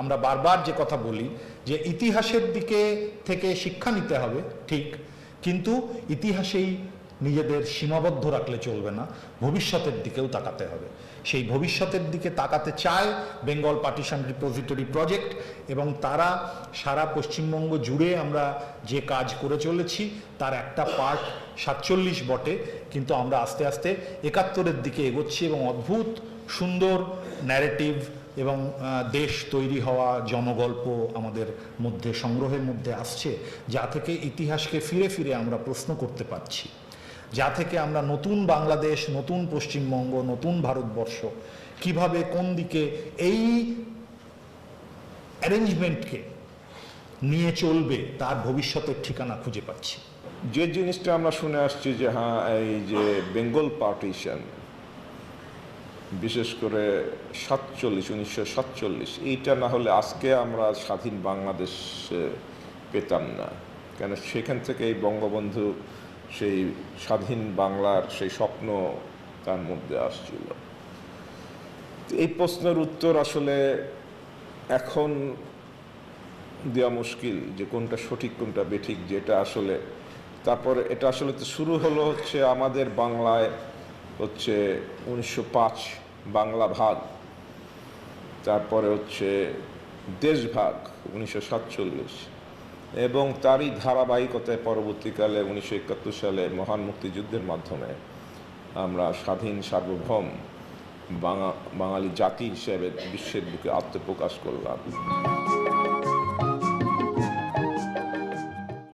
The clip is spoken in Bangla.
আমরা বারবার যে কথা বলি যে ইতিহাসের দিকে থেকে শিক্ষা নিতে হবে, ঠিক, কিন্তু ইতিহাসেই নিজেদের সীমাবদ্ধ রাখলে চলবে না, ভবিষ্যতের দিকেও তাকাতে হবে। সেই ভবিষ্যতের দিকে তাকাতে চায় বেঙ্গল পার্টিশন রিপোজিটরি প্রজেক্ট এবং তারা সারা পশ্চিমবঙ্গ জুড়ে আমরা যে কাজ করে চলেছি, তার একটা পার্ট সাতচল্লিশ বটে, কিন্তু আমরা আস্তে আস্তে একাত্তরের দিকে এগোচ্ছি এবং অদ্ভুত সুন্দর ন্যারেটিভ এবং দেশ তৈরি হওয়া জনগল্প আমাদের মধ্যে, সংগ্রহের মধ্যে আসছে, যা থেকে ইতিহাসকে ফিরে ফিরে আমরা প্রশ্ন করতে পারছি। যা থেকে আমরা নতুন বাংলাদেশ, নতুন পশ্চিমবঙ্গ, নতুন ভারতবর্ষ কীভাবে কোন দিকে এই অ্যারেঞ্জমেন্টকে নিয়ে চলবে, তার ভবিষ্যতের ঠিকানা খুঁজে পাচ্ছি। যে জিনিসটা আমরা শুনে আসছি যে হ্যাঁ এই যে বেঙ্গল পার্টিশন বিশেষ করে সাতচল্লিশ, উনিশশো সাতচল্লিশ। এইটা না হলে আজকে আমরা স্বাধীন বাংলাদেশ পেতাম না। কেন সেখান থেকে এই বঙ্গবন্ধু সেই স্বাধীন বাংলার সেই স্বপ্ন তার মধ্যে আসছিল। এই প্রশ্নের উত্তর আসলে এখন দেওয়া মুশকিল যে কোনটা সঠিক, কোনটা বেঠিক, যেটা আসলে তারপর এটা আসলে তো শুরু হলো হচ্ছে আমাদের বাংলায় হচ্ছে উনিশশো পাঁচ বাংলা ভাগ, তারপরে হচ্ছে দেশভাগ উনিশশো সাতচল্লিশ। এবং তারই ধারাবাহিকতায় পরবর্তীকালে উনিশশো একাত্তর সালে মহান মুক্তিযুদ্ধের মাধ্যমে আমরা স্বাধীন, সার্বভৌম বাঙালি জাতি হিসেবে বিশ্বের বুকে আত্মপ্রকাশ করলাম।